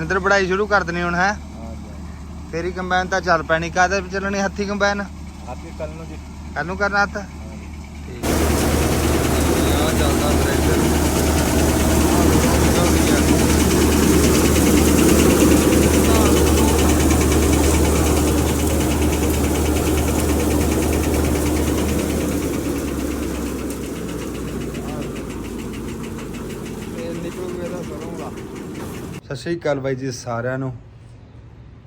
ਰਿੰਦਰ ਬੜਾਈ ਸ਼ੁਰੂ ਕਰ ਦੇਣੀ ਹੁਣ ਹੈ? ਤੇਰੀ ਕੰਬਾਈਨ ਤਾਂ ਚੱਲ ਪੈਣੀ ਵਿੱਚ ਚੱਲਣੀ ਹੱਥੀ ਕੰਬਾਈਨ? ਕੱਲ ਨੂੰ ਜੀ। ਕੱਲ ਨੂੰ ਕਰਨਾ ਹੱਥ? ਹਾਂਜੀ ਠੀਕ ਆ ਚੱਲਦਾ ਟਰੈਕਟਰ ਸਤਿ ਸ਼੍ਰੀ ਅਕਾਲ ਬਾਈ ਜੀ ਸਾਰਿਆਂ ਨੂੰ।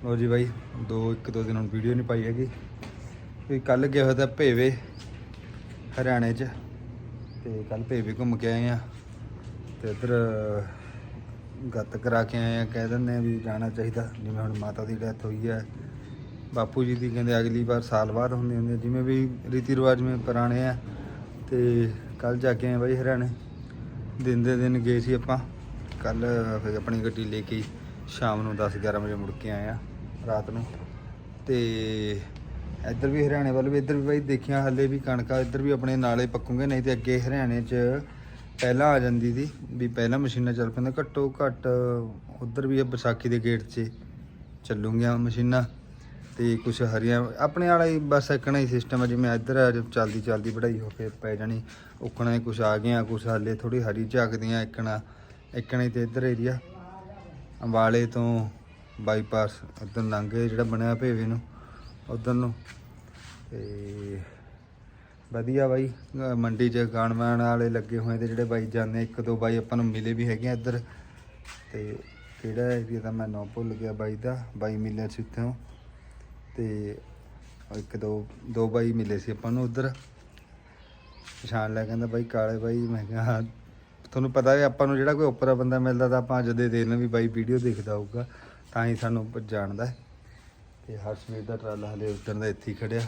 ਲੋ ਜੀ ਬਾਈ, ਦੋ, ਇੱਕ, ਦੋ ਦਿਨ ਹੁਣ ਵੀਡੀਓ ਨਹੀਂ ਪਾਈ ਹੈਗੀ। ਵੀ ਕੱਲ ਗਿਆ ਹੋਇਆ ਤਾਂ ਭੇਵੇ, ਹਰਿਆਣੇ 'ਚ। ਤੇ ਕੱਲ ਭੇਵੇ ਘੁੰਮ ਕੇ ਆਏ ਆ। ਤੇ ਇੱਧਰ ਗੱਤ ਕਰਾ ਕੇ ਆਏ ਆ, ਕਹਿ ਦਿੰਦੇ ਆ ਵੀ ਜਾਣਾ ਚਾਹੀਦਾ। ਜਿਵੇਂ ਹੁਣ ਮਾਤਾ ਦੀ ਡੈਥ ਹੋਈ ਹੈ। ਬਾਪੂ ਜੀ ਦੀ ਕਹਿੰਦੇ ਅਗਲੀ ਵਾਰ ਸਾਲ ਬਾਅਦ ਹੁੰਦੀ ਹੁੰਦੀ ਜਿਵੇਂ ਵੀ ਰੀਤੀ ਰਿਵਾਜ ਮੇ ਪੁਰਾਣੇ ਆ। ਤੇ ਕੱਲ ਜਾ ਕੇ ਆਏ ਬਾਈ ਹਰਿਆਣੇ। ਦਿਨ ਦੇ ਦਿਨ ਗਏ ਸੀ ਆਪਾਂ। ਕੱਲ ਫਿਰ ਆਪਣੀ ਗੱਡੀ ਲੈ ਕੇ ਸ਼ਾਮ ਨੂੰ 10 11 ਵਜੇ ਮੁੜ ਕੇ ਆਏ ਆ ਰਾਤ ਨੂੰ। ਤੇ ਇੱਧਰ ਵੀ ਹਰਿਆਣੇ ਵੱਲ ਵੀ, ਇੱਧਰ ਵੀ ਬਾਈ ਦੇਖਿਆ ਹੱਲੇ ਵੀ ਕਣਕਾਂ ਇੱਧਰ ਵੀ ਆਪਣੇ ਨਾਲੇ ਪੱਕੂਗੇ, ਨਹੀਂ ਤੇ ਅੱਗੇ ਹਰਿਆਣੇ 'ਚ ਪਹਿਲਾਂ ਆ ਜਾਂਦੀ ਸੀ ਵੀ ਪਹਿਲਾਂ ਮਸ਼ੀਨਾਂ ਚੱਲ ਪੈਂਦੀਆਂ, ਘੱਟੋ ਘੱਟ ਉੱਧਰ ਵੀ ਵਿਸਾਖੀ ਦੇ ਗੇਟ 'ਚ ਚੱਲੂਗੀਆਂ ਮਸ਼ੀਨਾਂ ਤੇ ਕੁਝ ਹਰੀਆਂ, ਆਪਣੇ ਵਾਲਾ ਹੀ ਬਸ ਇੱਕਣਾ ਹੀ ਸਿਸਟਮ ਹੈ ਜਿਵੇਂ ਇੱਧਰ ਚੱਲਦੀ ਚੱਲਦੀ ਵਢਾਈ ਹੋ ਕੇ ਪੈ ਜਾਣੀ, ਉੱਕਣਾ ਕੁਝ ਆ ਗਿਆ ਕੁਝ ਹਾਲੇ ਥੋੜੀ ਹਰੀ ਝਾਕਦੀਆਂ, ਇੱਕਣਾ ਇੱਕਣਾ ਹੀ ਤੇ ਇੱਧਰ ਏਰੀਆ ਅੰਬਾਲੇ ਤੋਂ ਬਾਈਪਾਸ ਇੱਧਰ ਲੰਘੇ ਜਿਹੜਾ ਬਣਿਆ ਭੇਵੇ ਨੂੰ, ਉਧਰ ਨੂੰ। ਤੇ ਵਧੀਆ ਬਾਈ, ਅਹ ਮੰਡੀ 'ਚ ਗਾਣਵਾਨ ਵਾਲੇ ਲੱਗੇ ਹੋਏ ਤੇ ਜਿਹੜੇ ਬਾਈ ਜਾਂਦੇ, ਇੱਕ ਦੋ ਬਾਈ ਆਪਾਂ ਨੂੰ ਮਿਲੇ ਵੀ ਹੈਗੇ ਆ ਇੱਧਰ। ਤੇ ਕਿਹੜਾ ਏਰੀਆ ਦਾ ਮੈਂ ਨਾਮ ਭੁੱਲ ਗਿਆ ਬਾਈ ਦਾ, ਬਾਈ ਮਿਲਿਆ ਸੀ ਉੱਥੋਂ ਤੇ ਇੱਕ ਦੋ ਦੋ ਬਾਈ ਮਿਲੇ ਸੀ ਆਪਾਂ ਨੂੰ ਉਧਰ। ਪਛਾਣ ਲਿਆ ਕਹਿੰਦਾ ਬਾਈ ਕਾਲੇ ਬਾਈ, ਮੈਂ ਕਿਹਾ ਤੁਹਾਨੂੰ ਪਤਾ ਹੈ, ਆਪਾਂ ਨੂੰ ਜਿਹੜਾ ਕੋਈ ਉੱਪਰਾ ਬੰਦਾ ਮਿਲਦਾ ਤਾਂ ਆਪਾਂ ਅੱਜ ਦੇ ਦਿਨ ਵੀ ਬਾਈ ਵੀਡੀਓ ਦੇਖਦਾ ਹੋਊਗਾ, ਤਾਂ ਹੀ ਸਾਨੂੰ ਜਾਣਦਾ ਹੈ। ਤੇ ਹਰਸ਼ਮੀਰ ਦਾ ਟਰਾਲਾ ਹਲੇ ਉੱਤਰ ਦਾ ਇੱਥੇ ਹੀ ਖੜਿਆ।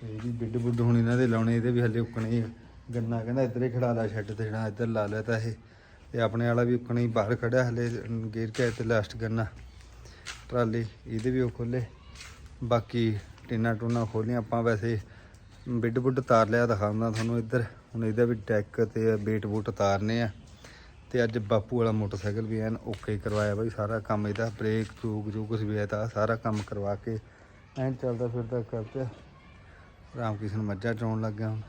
ਤੇ ਇਹਦੀ ਬਿੱਡ ਬੁੱਡ ਹੁਣ ਇਹਨਾਂ ਦੇ ਲਾਉਣੇ, ਇਹਦੇ ਵੀ ਹਲੇ ਉੱਕਣੇ ਆ। ਗੰਨਾ ਕਹਿੰਦਾ ਇੱਧਰ ਹੀ ਖੜਾ ਲਾ ਛੱਡ ਤੇ ਜਿਹੜਾ ਇੱਧਰ ਲਾ ਲਿਆ ਤਾਂ ਇਹ। ਤੇ ਆਪਣੇ ਵਾਲਾ ਵੀ ਉੱਕਣੇ ਹੀ, ਬਾਹਰ ਖੜਿਆ ਹਲੇ ਗੇਰ ਕੇ ਤੇ ਲਾਸਟ ਗੰਨਾ। ਟਰਾਲੇ ਇਹਦੇ ਵੀ ਉਹ ਖੋਲੇ ਬਾਕੀ ਟਿੰਨਾ ਟੂਨਾ ਖੋਲੀਆਂ ਆਪਾਂ ਵੈਸੇ। ਬਿੱਡ ਬੁੱਡ ਤਾਰ ਲਿਆ ਦਿਖਾਉਂਦਾ ਤੁਹਾਨੂੰ ਇੱਧਰ। ਹੁਣ ਇਹਦਾ ਵੀ ਡੈਕ ਤੇ ਬੇਟ ਬੂਟ ਤਾਰਨੇ ਆ। ਤੇ ਅੱਜ ਬਾਪੂ ਵਾਲਾ ਮੋਟਰਸਾਈਕਲ ਵੀ ਐਨ ਓਕੇ ਕਰਵਾਇਆ ਬਾਈ, ਸਾਰਾ ਕੰਮ ਇਹਦਾ ਬ੍ਰੇਕ ਟੂਕ ਜੋ ਕੁਝ ਵੀ ਹੈ ਤਾਂ ਸਾਰਾ ਕੰਮ ਕਰਵਾ ਕੇ ਐਨ ਚੱਲਦਾ ਫਿਰਦਾ ਕਰਤੇ ਰਾਮ ਕਿਸ਼ਨ ਮੱਝਾਂ ਚੋਣ ਲੱਗਿਆ ਹੁਣ।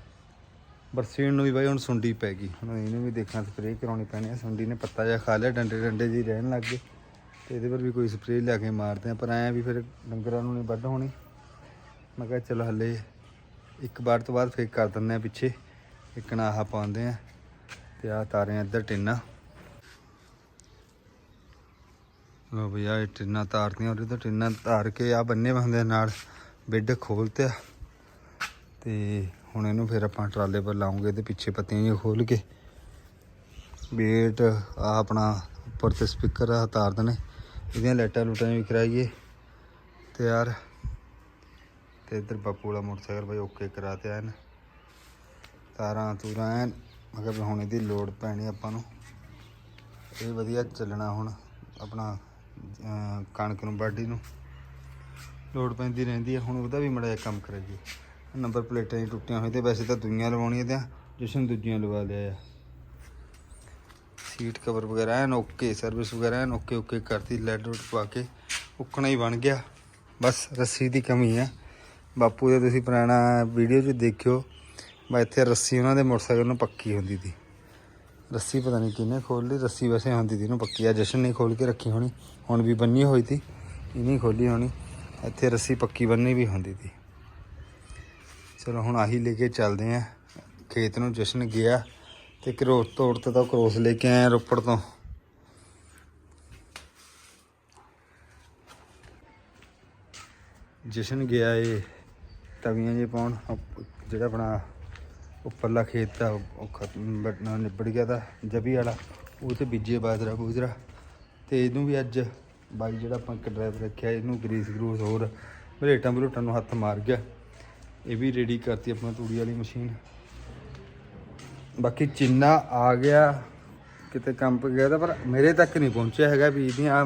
ਬਰਸੀਨ ਨੂੰ ਵੀ ਬਾਈ ਹੁਣ ਸੁੰਡੀ ਪੈ ਗਈ। ਹੁਣ ਇਹਨੂੰ ਵੀ ਦੇਖਣਾ ਸਪਰੇਅ ਕਰਾਉਣੀ ਪੈਣੀ ਆ। ਸੁੰਡੀ ਨੇ ਪੱਤਾ ਜਿਹਾ ਖਾ ਲਿਆ, ਡੰਡੇ ਡੰਡੇ ਜੀ ਰਹਿਣ ਲੱਗ ਗਏ। ਤੇ ਇਹਦੇ ਪਰ ਵੀ ਕੋਈ ਸਪਰੇਅ ਲਿਆ ਕੇ ਮਾਰਦੇ ਆ, ਪਰ ਐਂ ਵੀ ਫਿਰ ਡੰਗਰਾਂ ਨੂੰ ਨਹੀਂ ਵੱਢ ਹੋਣੀ। ਮੈਂ ਕਿਹਾ ਚਲੋ ਹੱਲੇ ਇੱਕ ਵਾਰ ਤੋਂ ਬਾਅਦ ਫੇਕ ਕਰ ਦਿੰਦੇ ਆ ਪਿੱਛੇ। ਇੱਕ ਨਾ ਆਹ ਪਾਉਂਦੇ ਆ ਤੇ ਆ ਤਾਰੇ ਇੱਧਰ ਟਿੰਨਾ। ਲੋ ਬਈ ਆ ਟਿੰਨਾ ਤਾਰਦੀਆਂ ਉਹਦੇ ਤੋਂ ਟਿੰਨਾ ਤਾਰ ਕੇ ਆ ਬੰਨੇ ਹੁੰਦੇ ਨਾਲ ਬੈੱਡ ਖੋਲਤੇ ਆ ਤੇ ਹੁਣ ਇਹਨੂੰ ਫਿਰ ਆਪਾਂ ਟਰਾਲੇ ਪਰ ਲਾਉਂਗੇ ਤੇ ਪਿੱਛੇ ਪੱਤੀਆਂ ਜਿਹੀਆਂ ਖੋਲ ਕੇ। ਬੇਟ ਆ ਆਪਣਾ ਉੱਪਰ ਤੇ ਸਪੀਕਰ ਆ, ਤਾਰ ਦੇਣੇ ਇਹਦੀਆਂ ਲਾਈਟਾਂ ਲੂਟਾਂ ਵੀ ਕਰਾਈਏ ਤੇ ਯਾਰ ਤੇ ਇੱਧਰ ਬਾਪੂ ਵਾਲਾ ਮੋਟਰਸਾਈਕਲ ਬਾਈ ਓਕੇ ਕਰਾ ਤੇ ਐਨ। ਤਾਰਾਂ ਤੂਰਾਂ ਐਨ ਮਗਰ ਹੁਣ ਇਹਦੀ ਲੋਡ ਪੈਣੀ ਆਪਾਂ ਨੂੰ। ਇਹ ਵਧੀਆ ਚੱਲਣਾ ਹੁਣ ਆਪਣਾ ਕਣਕ ਨੂੰ, ਬਾਡੀ ਨੂੰ। ਲੋਡ ਪੈਂਦੀ ਰਹਿੰਦੀ ਹੈ ਹੁਣ ਉਹਦਾ ਵੀ ਮੜਾ ਜਿਹਾ ਕੰਮ ਕਰਾਈਏ। ਨੰਬਰ ਪਲੇਟਾਂ ਹੀ ਟੁੱਟੀਆਂ ਹੋਈਆਂ ਤੇ ਵੈਸੇ ਤਾਂ ਦੂਈਆਂ ਲਵਾਉਣੀਆਂ ਤੇ ਜਸ਼ਨ ਦੂਜੀਆਂ ਲਵਾ ਲਿਆ ਆ। ਸੀਟ ਕਵਰ ਵਗੈਰਾ ਐਨ ਓਕੇ, ਸਰਵਿਸ ਵਗੈਰਾ ਐਨ ਓਕੇ ਓਕੇ ਕਰਤੀ ਲੈਡ ਰੂਟ ਪਾ ਕੇ, ਉੱਕਣਾ ਹੀ ਬਣ ਗਿਆ। ਬਸ ਰੱਸੀ ਦੀ ਕਮੀ ਹੈ ਬਾਪੂ ਦੇ ਤੁਸੀਂ ਪੁਰਾਣਾ ਵੀਡੀਓ 'ਚ ਦੇਖਿਓ। ਮੈਂ ਇੱਥੇ ਰੱਸੀ ਉਹਨਾਂ ਦੇ ਮੋਟਰਸਾਈਕਲ ਨੂੰ ਪੱਕੀ ਹੁੰਦੀ ਸੀ ਰੱਸੀ ਪਤਾ ਨਹੀਂ ਕਿਹਨੇ ਖੋਲ ਲਈ ਰੱਸੀ ਵੈਸੇ ਹੁੰਦੀ ਸੀ ਇਹਨੂੰ ਪੱਕੀ ਆ। ਜਸ਼ਨ ਨੇ ਖੋਲ ਕੇ ਰੱਖੀ ਹੋਣੀ, ਹੁਣ ਵੀ ਬੰਨੀ ਹੋਈ ਸੀ ਇਹਨੇ ਖੋਲੀ ਹੋਣੀ। ਇੱਥੇ ਰੱਸੀ ਪੱਕੀ ਬੰਨੀ ਵੀ ਹੁੰਦੀ ਸੀ ਚਲੋ ਹੁਣ ਆਹੀ ਲੈ ਕੇ ਚੱਲਦੇ ਆਂ। ਖੇਤ ਨੂੰ ਜਸ਼ਨ ਗਿਆ ਤੇ ਕਰੋਸ ਤੋੜ ਤੇ ਤਾਂ ਕਰੋਸ ਲੈ ਕੇ ਆਇਆ ਰੋਪੜ ਤੋਂ। ਜਸ਼ਨ ਗਿਆ ਏ। ਤਵੀਆਂ ਜੇ ਪਾਉਣ ਜਿਹੜਾ ਆਪਣਾ ਉੱਪਰਲਾ ਖੇਤ ਦਾ ਉਹ ਖਤਮ ਨਿਬੜ ਗਿਆ ਤਾਂ ਜਬੀ ਵਾਲਾ, ਉਹ ਤੇ ਬੀਜੇ ਬਾਜਰਾ ਬੂਜਰਾ। ਤੇ ਇਹਨੂੰ ਵੀ ਅੱਜ ਬਾਈ ਜਿਹੜਾ ਆਪਾਂ ਇੱਕ ਡਰਾਈਵਰ ਰੱਖਿਆ, ਇਹਨੂੰ ਗਰੀਸ ਗਰੂਸ ਹੋਰ ਬਲੇਟਾਂ ਬਲੂਟਾਂ ਨੂੰ ਹੱਥ ਮਾਰ ਗਿਆ। ਇਹ ਵੀ ਰੈਡੀ ਕਰਤੀ ਆਪਣਾ ਤੂੜੀ ਵਾਲੀ ਮਸ਼ੀਨ। ਬਾਕੀ ਚਿੰਨਾ ਆ ਗਿਆ, ਕਿਤੇ ਕੰਮ ਪੈ ਗਿਆ ਤਾਂ ਪਰ ਮੇਰੇ ਤੱਕ ਨਹੀਂ ਪਹੁੰਚਿਆ ਹੈਗਾ ਵੀ ਇਹਦੀਆਂ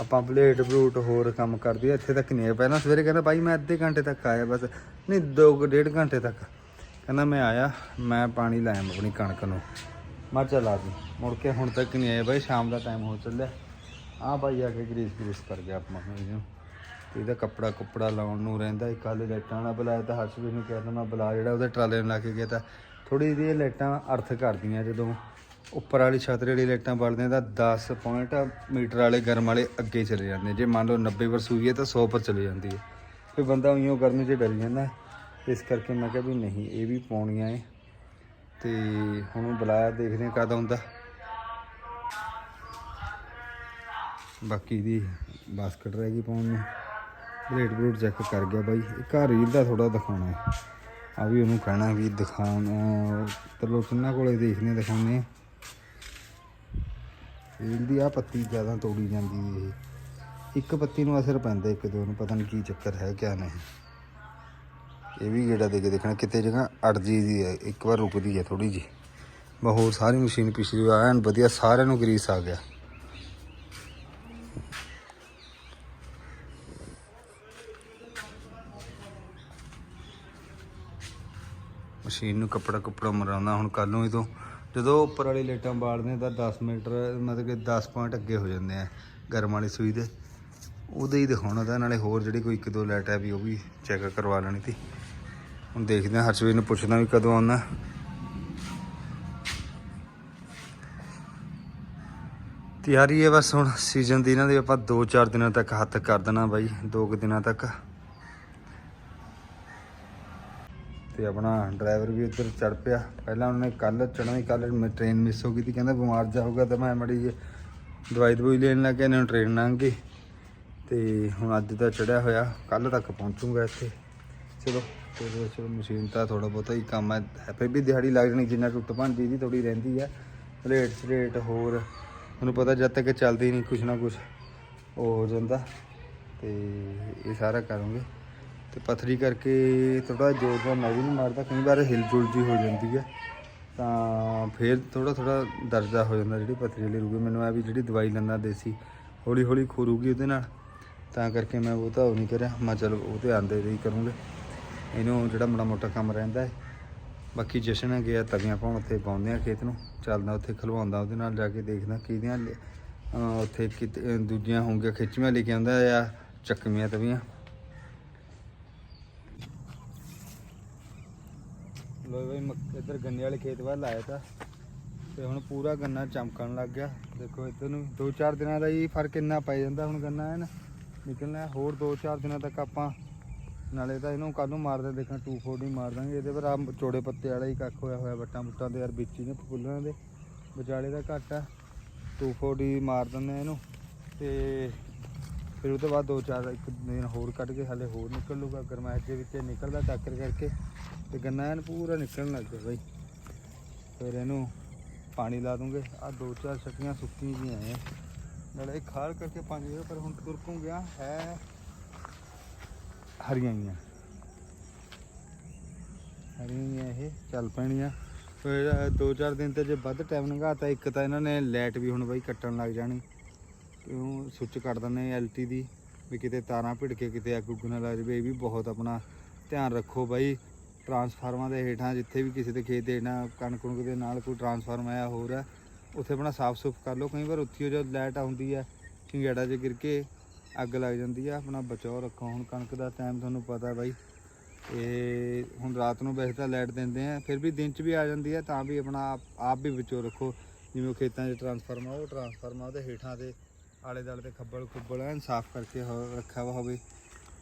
ਆਪਾਂ ਪਲੇਟ ਬਲੂਟ ਹੋਰ ਕੰਮ ਕਰਦੇ ਇੱਥੇ ਤੱਕ ਨਹੀਂ ਆਇਆ। ਪਹਿਲਾਂ ਸਵੇਰੇ ਕਹਿੰਦਾ, ਬਾਈ ਮੈਂ ਅੱਧੇ ਘੰਟੇ ਤੱਕ ਆਇਆ, ਬਸ ਨਹੀਂ, ਦੋ ਕੁ ਡੇਢ ਘੰਟੇ ਤੱਕ। ਕਹਿੰਦਾ ਮੈਂ ਆਇਆ, ਮੈਂ ਪਾਣੀ ਲਾਇਆ ਆਪਣੀ ਕਣਕ ਨੂੰ। ਮੈਂ ਚਲਾ ਜੀ, ਮੁੜ ਕੇ ਹੁਣ ਤੱਕ ਨਹੀਂ ਆਇਆ ਬਾਈ, ਸ਼ਾਮ ਦਾ ਟਾਈਮ ਹੋ ਚੱਲਿਆ। ਆ ਬਾਈ ਆ ਕੇ ਗਰੀਸ ਗਰੀਸ ਕਰ ਗਿਆ ਆਪਾਂ ਨੂੰ ਇਹਨੂੰ ਤੇ ਇਹਦਾ ਕੱਪੜਾ ਕੁੱਪੜਾ ਲਾਉਣ ਨੂੰ ਰਹਿੰਦਾ, ਇੱਕ ਕੱਲ ਲਾਈਟਾਂ ਵਾਲਾ ਬੁਲਾਇਆ ਤਾਂ ਹਰਸ਼ਵੀਰ ਨੂੰ ਕਿਹਾ ਤਾਂ ਮੈਂ ਬੁਲਾ ਜਿਹੜਾ ਉਹਦੇ ਟਰਾਲੇ ਨੂੰ ਲਾ ਕੇ ਗਿਆ ਤਾਂ ਥੋੜੀ ਜਿਹੀ ਲਾਈਟਾਂ ਅਰਥ ਕਰਦੀਆਂ ਜਦੋਂ ਉੱਪਰ ਵਾਲੀ ਛੱਤ ਵਾਲੀ ਲਾਈਟਾਂ ਬਲਦੀਆਂ ਤਾਂ 10 ਪੁਆਇੰਟ ਮੀਟਰ ਵਾਲੇ ਗਰਮ ਵਾਲੇ ਅੱਗੇ ਚਲੇ ਜਾਂਦੇ ਜੇ ਮੰਨ ਲਓ 90 ਪਰ ਸੂਈ ਹੈ ਤਾਂ 100 ਪਰ ਚਲੇ ਜਾਂਦੀ ਹੈ। ਫਿਰ ਬੰਦਾ ਉਈਓ ਗਰਮੀ 'ਚ ਡਰ ਜਾਂਦਾ। ਇਸ ਕਰਕੇ ਮੈਂ ਕਿਹਾ ਵੀ ਨਹੀਂ, ਇਹ ਵੀ ਪਾਉਣੀਆਂ ਏ। ਤੇ ਹੁਣ ਬੁਲਾਇਆ, ਦੇਖਦੇ ਹਾਂ ਕਦ ਆਉਂਦਾ। ਬਾਕੀ ਦੀ ਬਾਸਕਟ ਰਹਿ ਗਈ ਪਾਉਣ ਨੂੰ। ਬਲੇਡ ਬਲੂਡ ਚੈੱਕ ਕਰ ਗਿਆ ਬਾਈ। ਇੱਕ ਆ ਰੀਲ ਦਾ ਥੋੜਾ ਦਿਖਾਉਣਾ ਹੈ ਆ ਵੀ ਉਹਨੂੰ ਕਹਿਣਾ ਵੀ ਦਿਖਾਉਣਾ, ਚਲੋ ਕਿੰਨਾ ਕੋਲੇ ਦੇਖਨੇ ਦਿਖਾਉਣੇ ਰੀਲ ਦੀ ਆ ਪੱਤੀ ਜ਼ਿਆਦਾ ਤੋੜੀ ਜਾਂਦੀ ਹੈ ਇੱਕ ਪੱਤੀ ਨੂੰ ਅਸਰ ਪੈਂਦਾ, ਇੱਕ ਦੋ ਨੂੰ, ਪਤਾ ਨਹੀਂ ਕੀ ਚੱਕਰ ਹੈ, ਕਿਆ ਨਹੀਂ। ਇਹ ਵੀ ਗੇੜਾ ਦੇ ਕੇ ਦੇਖਣਾ, ਕਿਤੇ ਜਗ੍ਹਾ ਅੜਜੀ ਦੀ ਹੈ, ਇੱਕ ਵਾਰ ਰੁਕਦੀ ਹੈ ਥੋੜੀ ਜੀ ਮੈਂ ਹੋਰ ਸਾਰੀ ਮਸ਼ੀਨ ਪਿਛਲੀ ਵਾਰ, ਐਨ ਵਧੀਆ, ਸਾਰਿਆਂ ਨੂੰ ਗਰੀਸ ਆ ਗਿਆ। ਮਸ਼ੀਨ ਨੂੰ ਕੱਪੜਾ ਕੁੱਪੜਾ ਮਰਾਉਂਦਾ, ਹੁਣ ਕੱਲ ਨੂੰ ਇਹ ਤੋਂ ਜਦੋਂ ਉੱਪਰ ਵਾਲੀ ਲੇਟਾਂ ਬਾਲਦੇ ਤਾਂ 10 ਮੀਟਰ, ਮਤਲਬ ਕਿ 10 ਪੁਆਇੰਟ ਅੱਗੇ ਹੋ ਜਾਂਦੇ ਆ, ਗਰਮ ਵਾਲੀ ਸੂਈ ਦੇ। ਉਹਦੇ ਹੀ ਦਿਖਾਉਣਾ ਤਾਂ, ਨਾਲੇ ਹੋਰ ਜਿਹੜੀ ਕੋਈ ਇੱਕ ਦੋ ਲਾਈਟ ਹੈ ਵੀ ਉਹ ਵੀ ਚੈੱਕ ਕਰਵਾ ਲੈਣੀ ਸੀ। ਹੁਣ ਦੇਖਦੇ ਹਾਂ, ਹਰਸ਼ਵੀਰ ਨੂੰ ਪੁੱਛਣਾ ਵੀ ਕਦੋਂ ਆਉਣਾ। ਤਿਆਰੀ ਹੈ ਬਸ ਹੁਣ ਸੀਜ਼ਨ ਦੀ ਇਹਨਾਂ ਦੇ ਆਪਾਂ 2-4 ਦਿਨਾਂ ਤੱਕ ਹੱਥ ਕਰ ਦੇਣਾ ਬਾਈ 2 ਕੁ ਦਿਨਾਂ ਤੱਕ। ਤੇ ਆਪਣਾ ਡਰਾਈਵਰ ਵੀ ਉੱਧਰ ਚੜ ਪਿਆ। ਪਹਿਲਾਂ ਉਹਨੇ ਕੱਲ ਚੜ੍ਹਨਾ ਹੀ ਕੱਲ ਟ੍ਰੇਨ ਮਿਸ ਹੋ ਗਈ ਸੀ, ਕਹਿੰਦਾ ਬਿਮਾਰ ਜਾਊਗਾ ਤਾਂ ਮੈਂ ਮੜੀ ਜਿਹੀ ਦਵਾਈ ਦਵਾਈ ਲੈਣ ਲੱਗ ਗਿਆ, ਇਹਨਾਂ ਨੂੰ ਟ੍ਰੇਨ ਲੰਘ ਗਈ। ਤੇ ਹੁਣ ਅੱਜ ਦਾ ਚੜਿਆ ਹੋਇਆ ਕੱਲ ਤੱਕ ਪਹੁੰਚੂਗਾ ਇੱਥੇ। ਚਲੋ ਚਲੋ ਚਲੋ ਮਸ਼ੀਨ ਤਾਂ ਥੋੜਾ ਬਹੁਤਾ ਹੀ ਕੰਮ ਹੈ। ਫਿਰ ਵੀ ਦਿਹਾੜੀ ਲੱਗ ਜਾਣੀ, ਜਿੰਨਾ ਟੁੱਟ ਭੰਦੀ ਦੀ ਥੋੜੀ ਰਹਿੰਦੀ ਹੈ ਰੇਟ ਰੇਟ ਹੋਰ ਤੁਹਾਨੂੰ ਪਤਾ ਜਦ ਤੱਕ ਚੱਲਦੀ ਨਹੀਂ ਕੁਛ ਨਾ ਕੁਛ ਉਹ ਹੋ ਜਾਂਦਾ। ਤੇ ਇਹ ਸਾਰਾ ਕਰੂੰਗੇ। ਤੇ ਪਥਰੀ ਕਰਕੇ ਥੋੜਾ ਜ਼ੋਰ ਦਾ ਮੈਂ ਵੀ ਨਹੀਂ ਮਾਰਦਾ, ਕਈ ਵਾਰ ਹਿਲ ਜੁਲ ਜੀ ਹੋ ਜਾਂਦੀ ਹੈ ਤਾਂ ਫਿਰ ਥੋੜਾ ਥੋੜਾ ਦਰਜਾ ਹੋ ਜਾਂਦਾ, ਜਿਹੜੀ ਪਥਰੀ ਵਾਲੀ ਰੂਗੀ ਮੈਨੂੰ ਆ ਵੀ ਜਿਹੜੀ ਦਵਾਈ ਲੈਂਦਾ ਦੇਸੀ ਹੌਲੀ ਹੌਲੀ ਖੁਰੂਗੀ ਉਹਦੇ ਨਾਲ। ਤਾਂ ਕਰਕੇ ਮੈਂ ਉਹ ਤਾਂ ਉਹ ਨਹੀਂ ਕਰਿਆ। ਮੈਂ ਚਲ ਉਹ ਤੇ ਆਂਦੇ ਰਹੀ ਕਰੂੰਗੇ। ਇਹਨੂੰ ਜਿਹੜਾ ਮਾੜਾ ਮੋਟਾ ਕੰਮ ਰਹਿੰਦਾ ਹੈ। ਬਾਕੀ ਜਸ਼ਨ ਗਿਆ ਤਵੀਆਂ ਪਾਉਣ ਉੱਥੇ ਪਾਉਂਦੇ ਆ ਖੇਤ ਨੂੰ। ਚੱਲਦਾ ਉੱਥੇ, ਖਲਵਾਉਂਦਾ ਉਹਦੇ ਨਾਲ ਜਾ ਕੇ ਦੇਖਦਾ ਕਿਹਦੀਆਂ ਉੱਥੇ ਕਿਤੇ, ਅਹ ਦੂਜੀਆਂ ਹੋਣਗੀਆਂ ਖਿੱਚਵੀਆਂ ਲੈ ਕੇ ਆਉਂਦਾ ਆ ਚੱਕਵੀਆਂ ਤਵੀਆਂ। ਲੋ ਬਈ ਇੱਧਰ ਗੰਨੇ ਵਾਲੇ ਖੇਤ ਵੱਲ ਆਇਆ ਤਾਂ। ਤੇ ਹੁਣ ਪੂਰਾ ਗੰਨਾ ਚਮਕਣ ਲੱਗ ਗਿਆ। ਦੇਖੋ ਇੱਧਰ ਨੂੰ 2-4 ਦਿਨਾਂ ਦਾ ਹੀ ਫ਼ਰਕ ਇੰਨਾ ਪੈ ਜਾਂਦਾ ਹੁਣ ਗੰਨਾ, ਹੈ ਨਾ? ਨਿਕਲਣਾ ਹੋਰ 2-4 ਦਿਨਾਂ ਤੱਕ ਆਪਾਂ ਨਾਲੇ ਤਾਂ ਇਹਨੂੰ ਕੱਲ ਨੂੰ ਮਾਰਦੇ ਦੇਖਾਂ 240 ਮਾਰ ਦਾਂਗੇ। ਇਹਦੇ ਪਰ ਆ ਚੋੜੇ ਪੱਤੇ ਵਾਲਾ ਹੀ ਕੱਖ ਹੋਇਆ ਹੋਇਆ, ਵੱਟਾਂ ਬੁੱਟਾਂ ਦੇ, ਯਾਰ ਵਿੱਚ ਹੀ ਨੇ ਫੁੱਲਾਂ ਦੇ। ਵਿਚਾਲੇ ਦਾ ਘੱਟ ਆ। 240 ਮਾਰ ਦਿੰਦੇ ਆ ਇਹਨੂੰ। ਤੇ ਫਿਰ ਉਹ ਤੋਂ ਬਾਅਦ 2-4 ਇੱਕ ਦਿਨ ਹੋਰ ਕੱਢ ਕੇ ਹਲੇ ਹੋਰ ਨਿਕਲ ਲੂਗਾ ਗਰਮੈਸ਼ ਦੇ ਵਿੱਚ ਨਿਕਲਦਾ ਟੱਕਰ ਕਰਕੇ। ਤੇ ਗੰਨਾ ਐਨ ਪੂਰਾ ਨਿਕਲਣ ਲੱਗ ਗਿਆ ਬਾਈ। ਫਿਰ ਇਹਨੂੰ ਪਾਣੀ ਲਾ ਦੂੰਗੇ। ਆ ਦੋ ਚਾਰ ਛੱਟੀਆਂ ਸੁੱਕੀਆਂ ਜੀਆਂ ਐ ਨਾਲੇ ਖਾਲ ਕਰਕੇ ਪਾਣੀ ਦੇ ਪਰ ਹੁਣ ਤੁਰਕੂ ਗਿਆ ਹੈ ਹਰੀਆਂ ਗੀਆਂ ਹਰੀਆਂ ਗੀਆਂ ਇਹ ਚੱਲ ਪੈਣੀਆਂ। ਫਿਰ ਦੋ ਚਾਰ ਦਿਨ ਤੇ ਜੇ ਵੱਧ ਟਾਈਮ ਲੰਘਾਤਾ ਇੱਕ ਤਾਂ ਇਹਨਾਂ ਨੇ ਲਾਈਟ ਵੀ ਹੁਣ ਬਾਈ ਕੱਟਣ ਲੱਗ ਜਾਣੀ। ਕਿਉਂ ਸੁੱਚ ਕੱਟ ਦਿੰਦੇ ਐਲਟੀ ਦੀ, ਵੀ ਕਿਤੇ ਤਾਰਾਂ ਭਿੜ ਕੇ ਕਿਤੇ ਅੱਗ ਉੱਗ ਨਾ ਲੱਗ ਜਾਵੇ। ਇਹ ਵੀ ਬਹੁਤ ਆਪਣਾ ਧਿਆਨ ਰੱਖੋ ਬਾਈ। ਟਰਾਂਸਫਾਰਮਾਂ ਦੇ ਹੇਠਾਂ ਜਿੱਥੇ ਵੀ ਕਿਸੇ ਦੇ ਖੇਤ ਦੇ ਹੇਠਾਂ ਕਣਕ ਕੁਣਕ ਦੇ ਨਾਲ ਕੋਈ ਟਰਾਂਸਫਾਰਮ ਆਇਆ ਹੋਰ ਹੈ ਉੱਥੇ ਆਪਣਾ ਸਾਫ਼ ਸੁਫ ਕਰ ਲਓ। ਕਈ ਵਾਰ ਉੱਥੇ ਹੀ ਜਦ ਲਾਈਟ ਆਉਂਦੀ ਹੈ ਚਿੰਗੜਾ 'ਚ ਗਿਰ ਕੇ ਅੱਗ ਲੱਗ ਜਾਂਦੀ ਆ। ਆਪਣਾ ਬਚਾਓ ਰੱਖੋ। ਹੁਣ ਕਣਕ ਦਾ ਟਾਈਮ ਤੁਹਾਨੂੰ ਪਤਾ ਬਾਈ। ਇਹ ਹੁਣ ਰਾਤ ਨੂੰ ਵੈਸੇ ਤਾਂ ਲਾਈਟ ਦਿੰਦੇ ਆ, ਫਿਰ ਵੀ ਦਿਨ 'ਚ ਵੀ ਆ ਜਾਂਦੀ ਹੈ ਤਾਂ ਵੀ ਆਪਣਾ ਆਪ- ਆਪ ਵੀ ਬਚਾਓ ਰੱਖੋ। ਜਿਵੇਂ ਉਹ ਖੇਤਾਂ 'ਚ ਟਰਾਂਸਫਾਰਮਰ ਉਹ ਟਰਾਂਸਫਾਰਮਰ ਉਹਦੇ ਹੇਠਾਂ ਦੇ ਆਲੇ ਦੁਆਲੇ ਤੇ ਖੱਬਲ ਖੁੱਬਲ ਐਨ ਸਾਫ਼ ਕਰਕੇ ਹੋ- ਰੱਖਿਆ ਵਾ ਹੋਵੇ।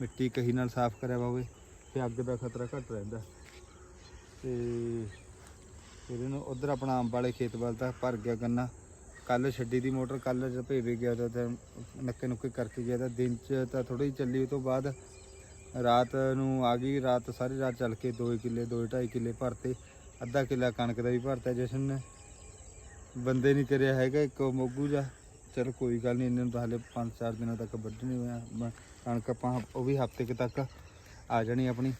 ਮਿੱਟੀ ਕਹੀ ਨਾਲ ਸਾਫ਼ ਕਰਿਆ ਵਾ ਹੋਵੇ, ਤੇ ਅੱਗ ਦਾ ਖਤਰਾ ਘੱਟ ਰਹਿੰਦਾ। ਤੇ ਫਿਰ ਇਹਨੂੰ ਉਧਰ ਆਪਣਾ ਅੰਬ ਵਾਲੇ ਖੇਤ ਵੱਲ ਤਾਂ ਭਰ ਗਿਆ ਗੰਨਾ। ਕੱਲ ਛੱਡੀ ਦੀ ਮੋਟਰ, ਕੱਲ ਜਦ ਭੇਵੇ ਗਿਆ ਤਾਂ ਨੱਕੇ ਨੁੱਕੇ ਕਰਕੇ ਗਿਆ ਤਾਂ ਦਿਨ ਚ ਤਾਂ ਥੋੜੀ ਚੱਲੀ ਉਹ ਤੋਂ ਬਾਅਦ ਰਾਤ ਨੂੰ ਆ ਗਈ, ਰਾਤ ਸਾਰੀ ਰਾਤ ਚੱਲ ਕੇ 2 ਕਿੱਲੇ 2.5 ਕਿੱਲੇ ਭਰਤੇ। ਅੱਧਾ ਕਿੱਲਾ ਕਣਕ ਦਾ ਵੀ ਭਰਤਾ ਜਸ਼ਨ ਨੇ। ਬੰਦੇ ਨਹੀਂ ਕਰਿਆ ਹੈਗਾ, ਇੱਕ ਮੋਗੂ ਜਾ ਚਲ ਕੋਈ ਗੱਲ ਨਹੀਂ ਇਹਨਾਂ ਨੂੰ ਤਾਂ ਹਲੇ 5-4 ਦਿਨਾਂ ਤੱਕ ਵੱਢਣੀ ਹੋਇਆ ਕਣਕ ਆਪਾਂ ਉਹ ਵੀ ਹਫ਼ਤੇ ਕੁ ਤੱਕ ਆ ਜਾਣੀ ਆਪਣੀ।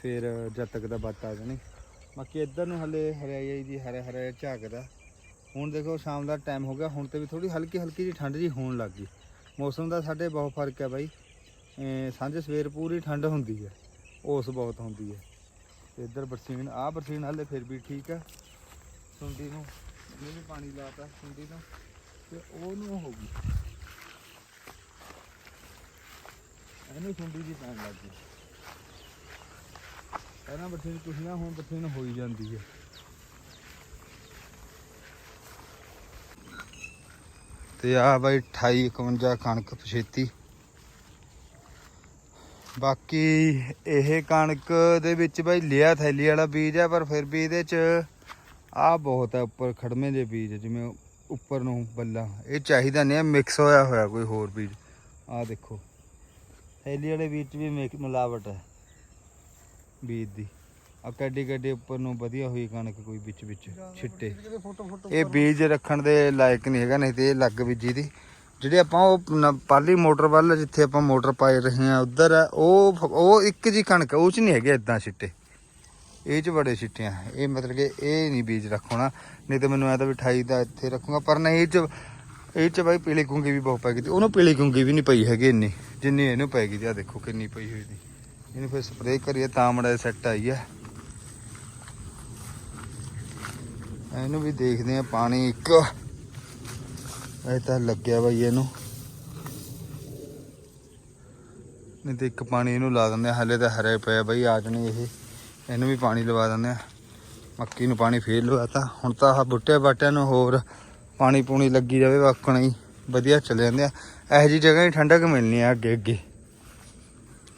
ਫਿਰ ਜਦ ਤੱਕ ਦਾ ਬੱਤ ਆ ਜਾਣੀ। ਬਾਕੀ ਇੱਧਰ ਨੂੰ ਹਲੇ ਹਰਿਆਈ ਦੀ ਹਰੇ ਹਰੇ ਝਾਕਦਾ ਹੁਣ ਦੇਖੋ ਸ਼ਾਮ ਦਾ ਟਾਈਮ ਹੋ ਗਿਆ, ਹੁਣ ਤੇ ਵੀ ਥੋੜੀ ਹਲਕੀ ਹਲਕੀ ਜੀ ਠੰਡ ਜੀ ਹੋਣ ਲੱਗ ਗਈ। ਮੌਸਮ ਦਾ ਸਾਡੇ ਬਹੁਤ ਫ਼ਰਕ ਹੈ ਬਾਈ। ਸਾਂਝੇ ਸਵੇਰ ਪੂਰੀ ਠੰਡ ਹੁੰਦੀ ਹੈ, ਉਸ ਬਹੁਤ ਹੁੰਦੀ ਹੈ। ਤੇ ਇੱਧਰ ਬਰਸੀਨ, ਆਹ ਬਰਸੀਨ ਹਲੇ ਫਿਰ ਵੀ ਠੀਕ ਹੈ। ਸੁੰਡੀ ਨੂੰ, ਇਹਨੇ ਵੀ ਪਾਣੀ ਲਾਤਾ ਸੁੰਡੀ ਨੂੰ, ਤੇ ਉਹਨੂੰ ਹੋ ਗਈ। ਇਹਨੂੰ ਸੁੰਡੀ ਦੀ ਪੈਣ ਲੱਗ ਗਈ। ਪਹਿਲਾਂ ਬੱਠੇ ਨੂੰ ਕੁਛ ਨਾ, ਹੁਣ ਬੱਠੇ ਨੂੰ ਹੋਈ ਜਾਂਦੀ ਹੈ। ਤੇ ਆ ਬਾਈ 28 51 ਕਣਕ ਪਛੇਤੀ। ਬਾਕੀ ਇਹ ਕਣਕ ਦੇ ਵਿੱਚ ਬਾਈ ਲਿਆ ਥੈਲੀ ਵਾਲਾ ਬੀਜ ਆ, ਪਰ ਫਿਰ ਵੀ ਇਹਦੇ ਚ ਆ ਬਹੁਤ ਹੈ ਉੱਪਰ ਖੜਮੇ ਦੇ ਬੀਜ, ਜਿਵੇਂ ਉੱਪਰ ਨੂੰ ਬੱਲਾ। ਇਹ ਚਾਹੀਦਾ ਨਹੀਂ ਮਿਕਸ ਹੋਇਆ ਹੋਇਆ ਕੋਈ ਹੋਰ ਬੀਜ। ਆ ਦੇਖੋ। ਥੈਲੀ ਵਾਲੇ ਬੀਜ 'ਚ ਵੀ ਮਿਕ- ਮਿਲਾਵਟ ਹੈ। ਬੀਜ ਦੀ। ਆ ਕੱਡੀ ਕੱਡੀ ਉੱਪਰ ਨੂੰ ਵਧੀਆ ਹੋਈ ਕਣਕ ਕੋਈ ਵਿੱਚ ਵਿੱਚ ਛਿੱਟੇ। ਇਹ ਬੀਜ ਰੱਖਣ ਦੇ ਲਾਇਕ ਨਹੀਂ ਹੈਗਾ ਨਹੀਂ ਤੇ ਇਹ ਲੱਗ ਬੀਜੀ ਦੀ ਜਿਹੜੇ ਆਪਾਂ ਉਹ ਪਾਲੀ ਮੋਟਰ ਵੱਲ ਜਿੱਥੇ ਆਪਾਂ ਮੋਟਰ ਪਾਈ ਰਹੇ ਆ ਉਧਰ ਉਹ ਉਹ ਇੱਕ ਜੀ ਕਣਕ ਉਹ ਚ ਨਹੀਂ ਹੈਗੇ ਇਦਾਂ ਛਿੱਟੇ। ਇਹ ਚ ਬੜੇ ਛਿੱਟੇ ਆ। ਇਹ ਮਤਲਬ ਕਿ ਇਹ ਨਹੀਂ ਬੀਜ ਰੱਖਣਾ। ਨਹੀਂ ਤੇ ਮੈਨੂੰ ਐ ਤਾਂ ਵੀ 28 ਦਾ ਇੱਥੇ ਰੱਖੂਗਾ ਪਰ ਨਹੀਂ ਇਹ ਚ ਇਹ ਚ ਬਾਈ ਪੀਲੀ ਕੁੰਗੀ ਵੀ ਬਹੁਤ ਪੈ ਗਈ ਉਹਨੂੰ ਪੀਲੀ ਕੁੰਗੀ ਵੀ ਨਹੀਂ ਪਈ ਹੈਗੀ ਇੰਨੀ ਜਿੰਨੀ ਇਹਨੂੰ ਪੈ ਗਈ ਆ ਦੇਖੋ ਕਿੰਨੀ ਪਈ ਹੋਈ ਦੀ ਇਹਨੂੰ ਫਿਰ ਸਪਰੇਅ ਕਰੀਏ ਤਾਂ ਮੜਾ ਸੈੱਟ ਆਈ ਆ। ਇਹਨੂੰ ਵੀ ਦੇਖਦੇ ਆ ਪਾਣੀ ਇੱਕ। ਇਹ ਤਾਂ ਲੱਗਿਆ ਬਾਈ ਇਹਨੂੰ। ਨਹੀਂ ਤੇ ਇੱਕ ਪਾਣੀ ਇਹਨੂੰ ਲਾ ਦਿੰਦੇ ਆ, ਹਲੇ ਤਾਂ ਹਰੇ ਪਿਆ ਬਈ, ਆ ਜਾਣੀ ਇਹ। ਇਹਨੂੰ ਵੀ ਪਾਣੀ ਲਵਾ ਦਿੰਦੇ ਆ। ਮੱਕੀ ਨੂੰ ਪਾਣੀ ਫੇਰ ਲਵਾਤਾ। ਹੁਣ ਤਾਂ ਆਹ ਬੁੱਟੇ ਬਾਟਿਆਂ ਨੂੰ ਹੋਰ ਪਾਣੀ ਪੂਣੀ ਲੱਗੀ ਜਾਵੇ ਵਾਕਣਾ ਹੀ ਵਧੀਆ ਚੱਲ ਜਾਂਦੇ ਆ। ਇਹੋ ਜੀ ਜਗ੍ਹਾ ਹੀ ਠੰਡਕ ਮਿਲਣੀ ਆ ਅੱਗੇ ਅੱਗੇ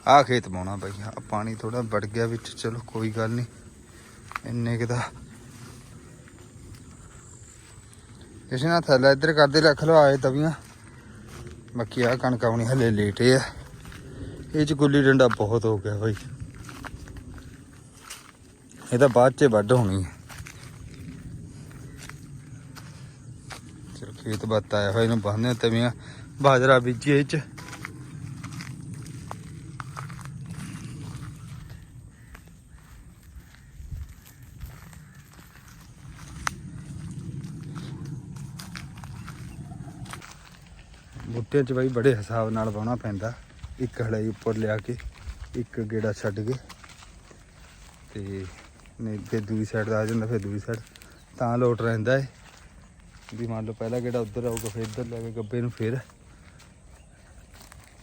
ਆਹ ਖੇਤ ਪਾਉਣਾ ਬਾਈ, ਆ ਪਾਣੀ ਥੋੜਾ ਵੜ ਗਿਆ ਵਿੱਚ, ਚਲੋ ਕੋਈ ਗੱਲ ਨਹੀਂ। ਇੰਨੇ ਕੁ ਦਾ ਇਸ ਨਾਲ ਥੱਲੇ ਇੱਧਰ ਕਰਦੇ ਰੱਖ ਲਓ, ਆਏ ਤਵੀਆਂ। ਬਾਕੀ ਆ ਕਣਕ ਆਉਣੀ ਹਲੇ ਲੇਟੇ ਆ। ਇਹ ਚ ਗੁੱਲੀ ਡੰਡਾ ਬਹੁਤ ਹੋ ਗਿਆ ਬਾਈ। ਇਹ ਤਾਂ ਬਾਅਦ ਚ ਵੱਢ ਹੋਣੀ ਹੈ ਚਲੋ ਖੇਤ ਬੱਤ ਆਇਆ ਹੋਇਆ, ਇਹਨੂੰ ਬੰਨ੍ਹਦੇ ਤਵੀਆਂ। ਬਾਜਰਾ ਬੀਜੀ ਇਹ ਚ। ਬੂਟਿਆਂ 'ਚ ਬਾਈ ਬੜੇ ਹਿਸਾਬ ਨਾਲ ਵਾਹੁਣਾ ਪੈਂਦਾ। ਇੱਕ ਹੜਾਈ ਉੱਪਰ ਲਿਆ ਕੇ, ਇੱਕ ਗੇੜਾ ਛੱਡ ਕੇ। ਤੇ ਨਹੀਂ, ਫਿਰ ਦੂਜੀ ਸਾਈਡ ਦਾ ਆ ਜਾਂਦਾ, ਫਿਰ ਦੂਜੀ ਸਾਈਡ ਤਾਂ ਲੋਟ ਰਹਿੰਦਾ ਏ। ਵੀ ਮੰਨ ਲਓ ਪਹਿਲਾ ਗੇੜਾ ਉੱਧਰ ਆਊਗਾ, ਫਿਰ ਇੱਧਰ ਲੈ ਕੇ ਗੱਬੇ ਨੂੰ ਫਿਰ।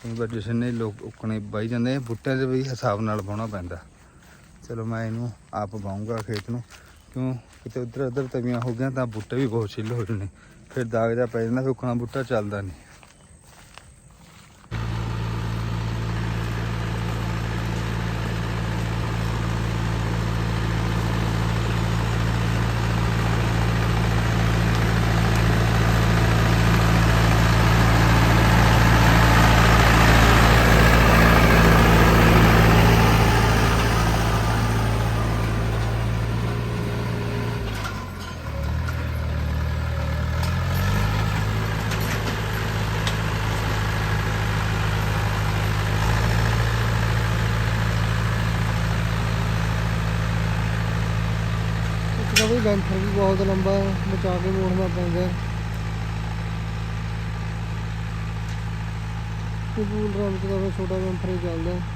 ਕਈ ਵਾਰ ਜਿਸ ਨੇ ਲੋਕ ਉੱਕਣੇ ਬਾਈ ਜਾਂਦੇ ਬੂਟਿਆਂ ਬੁੱਟਿਆਂ 'ਚ ਵੀ ਹਿਸਾਬ ਨਾਲ ਵਾਹੁਣਾ ਪੈਂਦਾ। ਚਲੋ ਮੈਂ ਇਹਨੂੰ ਆਪ ਵਾਹੂੰਗਾ ਖੇਤ ਨੂੰ। ਕਿਉਂ? ਕਿਤੇ ਉੱਧਰ ਉੱਧਰ ਤਵੀਆਂ ਹੋ ਗਈਆਂ ਤਾਂ ਬੂਟੇ ਵੀ ਬਹੁਤ ਛਿੱਲ ਹੋ ਜਾਣੇ। ਫਿਰ ਦਾਗ ਜਾ ਪੈ ਜਾਂਦਾ ਫਿਰ ਉੱਕਣਾ ਬੂਟਾ ਚੱਲਦਾ ਨਹੀਂ। ਇੱਕ ਵੀ ਬਹੁਤ ਲੰਬਾ ਬਚਾ ਕੇ ਮੋੜਨਾ ਪੈਂਦਾ ਹੈ ਇਹ ਬੂਲ ਰਾਮ ਚ ਛੋਟਾ ਲੈਂਥਰ ਹੀ ਚੱਲਦਾ।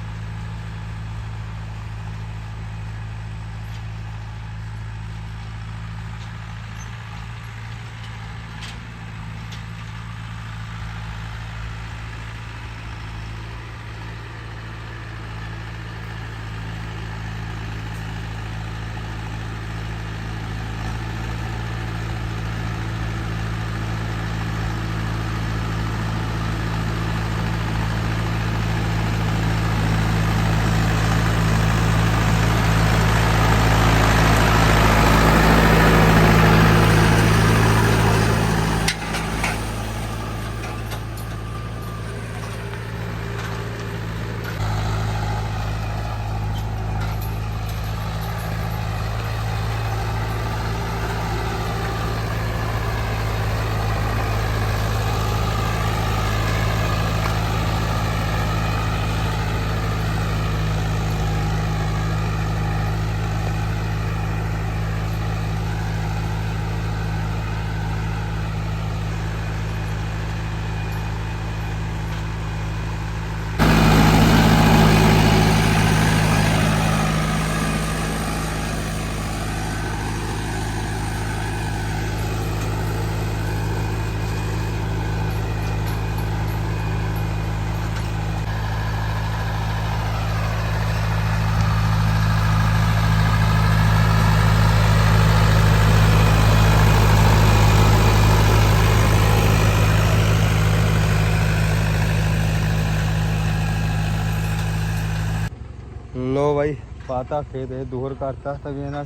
ਬਾਈ ਪਾਤਾ ਖੇਤ ਇਹ ਦੂਰ ਕਰਤਾ ਤਵੀਆਂ ਨਾਲ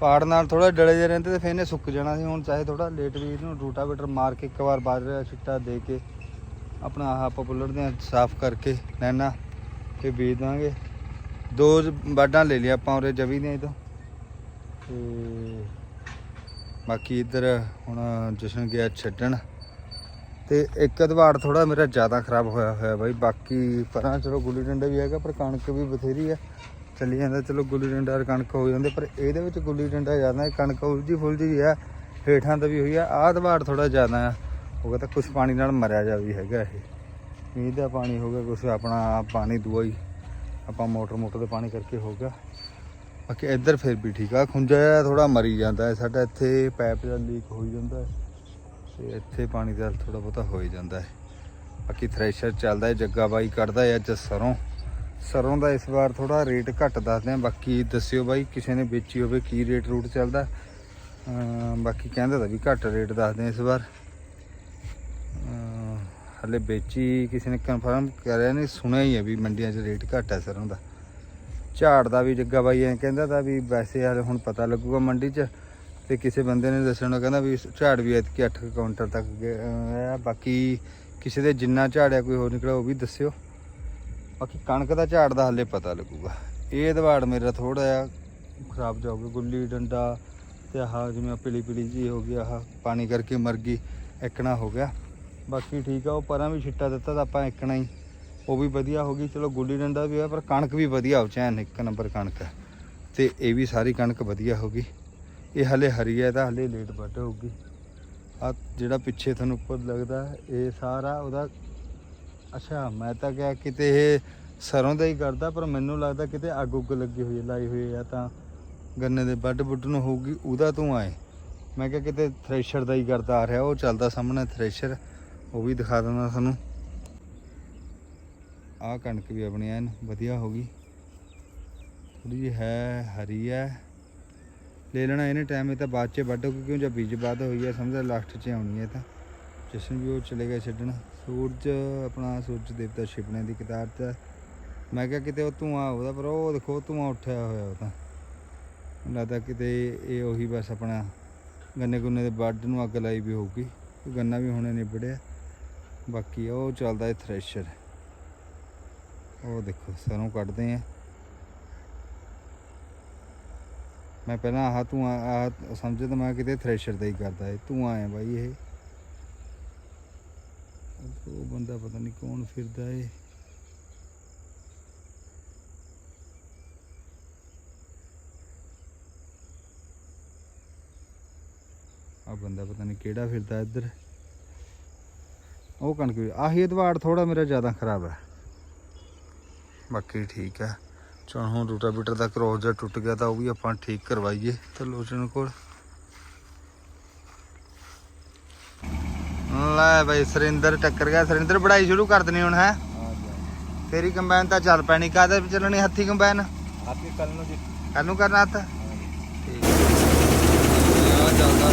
ਪਾੜ ਨਾਲ ਥੋੜਾ ਡਲੇ ਜੇ ਰਹਿੰਦੇ ਤੇ ਫਿਰ ਇਹਨੇ ਸੁੱਕ ਜਾਣਾ ਸੀ। ਹੁਣ ਚਾਹੇ ਥੋੜਾ ਲੇਟ ਵੀ ਇਹਨੂੰ ਰੂਟਾਵੇਟਰ ਮਾਰ ਕੇ ਇੱਕ ਵਾਰ ਬਾਜਰਾ ਛਿੱਟਾ ਦੇ ਕੇ ਆਪਣਾ ਆਹ ਪਪੂਲਰ ਦੇ ਸਾਫ਼ ਕਰਕੇ ਲੈਣਾ ਤੇ ਬੀਜ ਦਾਂਗੇ। ਦੋ ਬਾਡਾਂ ਲੈ ਲਿਆ ਆਪਾਂ ਉਰੇ ਜਵੀ ਦੀਆਂ ਇਹ ਤੋਂ ਤੇ ਬਾਕੀ ਇੱਧਰ ਹੁਣ ਜਸ਼ਨ ਗਿਆ ਛੱਡਣ। ਤੇ ਇੱਕ ਅਦਵਾੜ ਥੋੜਾ ਮੇਰਾ ਜ਼ਿਆਦਾ ਖਰਾਬ ਹੋਇਆ ਹੋਇਆ ਬਾਈ। ਬਾਕੀ ਪਰਾਂ ਚਲੋ ਗੁੱਲੀ ਡੰਡਾ ਵੀ ਹੈਗਾ, ਪਰ ਕਣਕ ਵੀ ਬਥੇਰੀ ਆ। ਚੱਲੀ ਜਾਂਦਾ, ਚਲੋ ਗੁੱਲੀ ਡੰਡਾ ਔਰ ਕਣਕ ਹੋ ਜਾਂਦੇ, ਪਰ ਇਹਦੇ ਵਿੱਚ ਗੁੱਲੀ ਡੰਡਾ ਜ਼ਿਆਦਾ ਕਣਕ ਉਲਝੀ ਫੁਲਝੀ ਆ ਹੇਠਾਂ ਤੇ ਵੀ ਹੋਈ ਆ ਆਹ ਅਦਵਾੜ ਥੋੜਾ ਜ਼ਿਆਦਾ ਆ ਉਹ ਕਹਿੰਦਾ ਕੁਝ ਪਾਣੀ ਨਾਲ ਮਰਿਆ ਜਾ ਵੀ ਹੈਗਾ ਇਹ। ਮੀਂਹ ਦਾ ਪਾਣੀ ਹੋ ਗਿਆ ਕੁਝ ਆਪਣਾ ਪਾਣੀ ਦੂਆ ਹੀ, ਆਪਾਂ ਮੋਟਰ ਮੋਟਰ ਦੇ ਪਾਣੀ ਕਰਕੇ ਹੋ ਗਿਆ। ਬਾਕੀ ਇੱਧਰ ਫਿਰ ਵੀ ਠੀਕ ਆ, ਖੁੰਝਾ ਥੋੜਾ ਮਰੀ ਜਾਂਦਾ ਹੈ, ਸਾਡਾ ਇੱਥੇ ਪਾਈਪ ਦਾ ਲੀਕ ਹੋਈ ਜਾਂਦਾ ਹੈ, ਤੇ ਇੱਥੇ ਪਾਣੀ ਦਾ ਥੋੜਾ ਬਹੁਤਾ ਹੋ ਹੀ ਜਾਂਦਾ ਹੈ। ਬਾਕੀ ਥ੍ਰੈਸ਼ਰ ਚੱਲਦਾ ਹੈ, ਜੱਗਾ ਬਾਈ ਕੱਢਦਾ ਹੈ ਅੱਜ ਸਰੋਂ। ਸਰੋਂ ਦਾ ਇਸ ਵਾਰ ਥੋੜਾ ਰੇਟ ਘੱਟ ਦੱਸਦੇ ਆ ਬਾਕੀ ਦੱਸਿਓ ਬਾਈ, ਕਿਸੇ ਨੇ ਵੇਚੀ ਹੋਵੇ ਕੀ ਰੇਟ ਰੂਟ ਚੱਲਦਾ। ਬਾਕੀ ਕਹਿੰਦਾ ਤਾਂ ਵੀ ਘੱਟ ਰੇਟ ਦੱਸਦੇ ਆ ਇਸ ਵਾਰ। ਅਮ ਹਲੇ ਵੇਚੀ ਕਿਸੇ ਨੇ ਕਨਫਰਮ ਕਰਿਆ ਨਹੀਂ, ਸੁਣਿਆ ਹੀ ਹੈ ਵੀ ਮੰਡੀਆਂ 'ਚ ਰੇਟ ਘੱਟ ਹੈ ਸਰੋਂ ਦਾ। ਝਾੜ ਦਾ ਵੀ ਜੱਗਾ ਬਾਈ ਐਂ ਕਹਿੰਦਾ ਤਾਂ ਵੀ ਵੈਸੇ ਹਾਲੇ ਹੁਣ ਪਤਾ ਲੱਗੂਗਾ ਮੰਡੀ 'ਚ। ਤੇ ਕਿਸੇ ਬੰਦੇ ਨੇ ਦੱਸਣਾ ਕਹਿੰਦਾ ਵੀ ਝਾੜ ਵੀ ਐਤਕੀ 8 ਕਾਊਂਟਰ ਤੱਕ ਗਿਆ ਬਾਕੀ ਕਿਸੇ ਦੇ ਜਿੰਨਾ ਝਾੜਿਆ ਕੋਈ ਹੋਰ ਨਿਕਲਿਆ ਉਹ ਵੀ ਦੱਸਿਓ। ਬਾਕੀ ਕਣਕ ਦਾ ਝਾੜ ਦਾ ਹਲੇ ਪਤਾ ਲੱਗੂਗਾ। ਇਹ ਦਵਾੜ ਮੇਰਾ ਥੋੜਾ ਜਿਹਾ ਖਰਾਬ ਜਾਊਗਾ ਗੁੱਲੀ ਡੰਡਾ ਤੇ ਆਹ ਜਿਵੇਂ ਪੀਲੀ ਪੀਲੀ ਜੀ ਹੋ ਗਈ, ਆਹ ਪਾਣੀ ਕਰਕੇ ਮਰ ਗਈ, ਇੱਕਣਾ ਹੋ ਗਿਆ। ਬਾਕੀ ਠੀਕ ਆ, ਉਹ ਪਰਾਂ ਵੀ ਛਿੱਟਾ ਦਿੱਤਾ ਤਾਂ ਆਪਾਂ ਇੱਕਣਾ ਹੀ। ਉਹ ਵੀ ਵਧੀਆ ਹੋ ਗਈ, ਚਲੋ ਗੁੱਲੀ ਡੰਡਾ ਵੀ ਆ, ਪਰ ਕਣਕ ਵੀ ਵਧੀਆ ਹੋ ਚੈਨ, ਇੱਕ ਨੰਬਰ ਕਣਕ ਹੈ ਤੇ ਇਹ ਵੀ ਸਾਰੀ ਕਣਕ ਵਧੀਆ ਹੋ ਗਈ। ਇਹ ਹਲੇ ਹਰੀ ਹੈ ਤਾਂ ਹਲੇ ਲੇਟ ਵੱਢ ਹੋਊਗੀ। ਆ ਜਿਹੜਾ ਪਿੱਛੇ ਤੁਹਾਨੂੰ ਉੱਪਰ ਲੱਗਦਾ, ਇਹ ਸਾਰਾ ਉਹਦਾ ਅੱਛਾ, ਮੈਂ ਤਾਂ ਕਿਹਾ ਕਿਤੇ ਇਹ ਸਰੋਂ ਦਾ ਹੀ ਕਰਦਾ ਪਰ ਮੈਨੂੰ ਲੱਗਦਾ ਕਿਤੇ ਅੱਗ ਉੱਗ ਲੱਗੀ ਹੋਈ ਹੈ, ਲਾਈ ਹੋਈ ਹੈ, ਤਾਂ ਗੰਨੇ ਦੇ ਵੱਢ ਬੁੱਢ ਨੂੰ ਹੋਊਗੀ, ਉਹਦਾ ਤੂੰ ਆਏ। ਮੈਂ ਕਿਹਾ ਕਿਤੇ ਥ੍ਰੈਸ਼ਰ ਦਾ ਹੀ ਕਰਦਾ ਆ ਰਿਹਾ, ਉਹ ਚੱਲਦਾ ਸਾਹਮਣੇ ਥ੍ਰੈਸ਼ਰ ਉਹ ਵੀ ਦਿਖਾ ਦਿੰਦਾ ਤੁਹਾਨੂੰ। ਆਹ ਕਣਕ ਵੀ ਆਪਣੀ ਐਨ ਵਧੀਆ ਹੋ ਗਈ। ਥੋੜੀ ਜਿਹੀ ਹੈ, ਹਰੀ ਹੈ। ਲੈ ਲੈਣਾ, ਇਹਨੇ ਟਾਈਮ ਇਹ ਤਾਂ ਬਾਅਦ ਚ ਵੱਢੋਗੇ, ਕਿਉਂ ਜਾਂ ਬੀਜ ਬਾਅਦ ਹੋਈ ਹੈ ਸਮਝ ਲਾਸਟ 'ਚ ਆਉਣੀ ਹੈ ਤਾਂ। ਜਸ਼ਨ ਵੀ ਉਹ ਚਲੇ ਗਏ ਛੱਡਣ। ਸੂਰਜ, ਆਪਣਾ ਸੂਰਜ ਦੇਵਤਾ ਛਿਪਣੇ ਦੀ ਕਿਤਾਬ 'ਚ। ਮੈਂ ਕਿਹਾ ਕਿਤੇ ਉਹ ਧੂੰਆਂ ਉਹਦਾ ਪਰ ਉਹ ਦੇਖੋ, ਧੂੰਆਂ ਉੱਠਿਆ ਹੋਇਆ ਉਹ ਤਾਂ। ਮੈਨੂੰ ਲੱਗਦਾ ਕਿਤੇ ਇਹ ਉਹੀ ਬਸ ਆਪਣਾ ਗੰਨੇ ਗੁੰਨੇ ਦੇ ਵੱਢ ਨੂੰ ਅੱਗ ਲਾਈ ਵੀ ਹੋਊਗੀ ਗੰਨਾ ਵੀ ਹੁਣੇ ਨਿਬੜਿਆ। ਬਾਕੀ ਉਹ ਚੱਲਦਾ ਹੈ ਥ੍ਰੈਸ਼ਰ। ਉਹ ਦੇਖੋ, ਸਰੋਂ ਕੱਢਦੇ ਆ। ਮੈਂ ਪਹਿਲਾਂ ਆਹ ਧੂੰਆਂ, ਆਹ ਸਮਝਦਾ ਮੈਂ ਕਿਤੇ ਥ੍ਰੈਸ਼ਰ ਦਾ ਹੀ ਕਰਦਾ, ਇਹ ਧੂੰਆਂ ਹੈ ਬਾਈ ਇਹ। ਉਹ ਬੰਦਾ ਪਤਾ ਨਹੀਂ ਕੌਣ ਫਿਰਦਾ ਏ। ਆ ਬੰਦਾ ਪਤਾ ਨਹੀਂ ਕਿਹੜਾ ਫਿਰਦਾ ਇੱਧਰ। ਉਹ ਕਣਕ ਆਹੀ ਅਦਵਾੜ ਥੋੜਾ ਮੇਰਾ ਜ਼ਿਆਦਾ ਖਰਾਬ ਹੈ। ਬਾਕੀ ਠੀਕ ਹੈ। ਚਲ ਹੁਣ ਰੂਟਾ ਬੀਟਰ ਦਾ ਕ੍ਰੋਸ ਜਿਹਾ ਟੁੱਟ ਗਿਆ ਤਾਂ ਉਹ ਵੀ ਆਪਾਂ ਠੀਕ ਕਰਵਾਈਏ। ਤੇ ਲੋਚਨ ਕੋਲ ਲੈ ਬਈ ਸਰਿੰਦਰ ਟੱਕਰ ਗਿਆ। ਸਰਿੰਦਰ ਬੜਾਈ ਸ਼ੁਰੂ ਕਰ ਦੇਣੀ ਹੁਣ ਹੈ? ਤੇਰੀ ਕੰਬਾਈਨ ਤਾਂ ਚੱਲ ਪੈਣੀ। ਵਿੱਚ ਚੱਲਣੀ ਹੱਥੀ ਕੰਬਾਈਨ? ਆਪੀ ਕੱਲ ਨੂੰ ਜੀ। ਕੱਲ ਨੂੰ ਕਰਨਾ ਹੱਥ? ਠੀਕ ਆ ਚੱਲਦਾ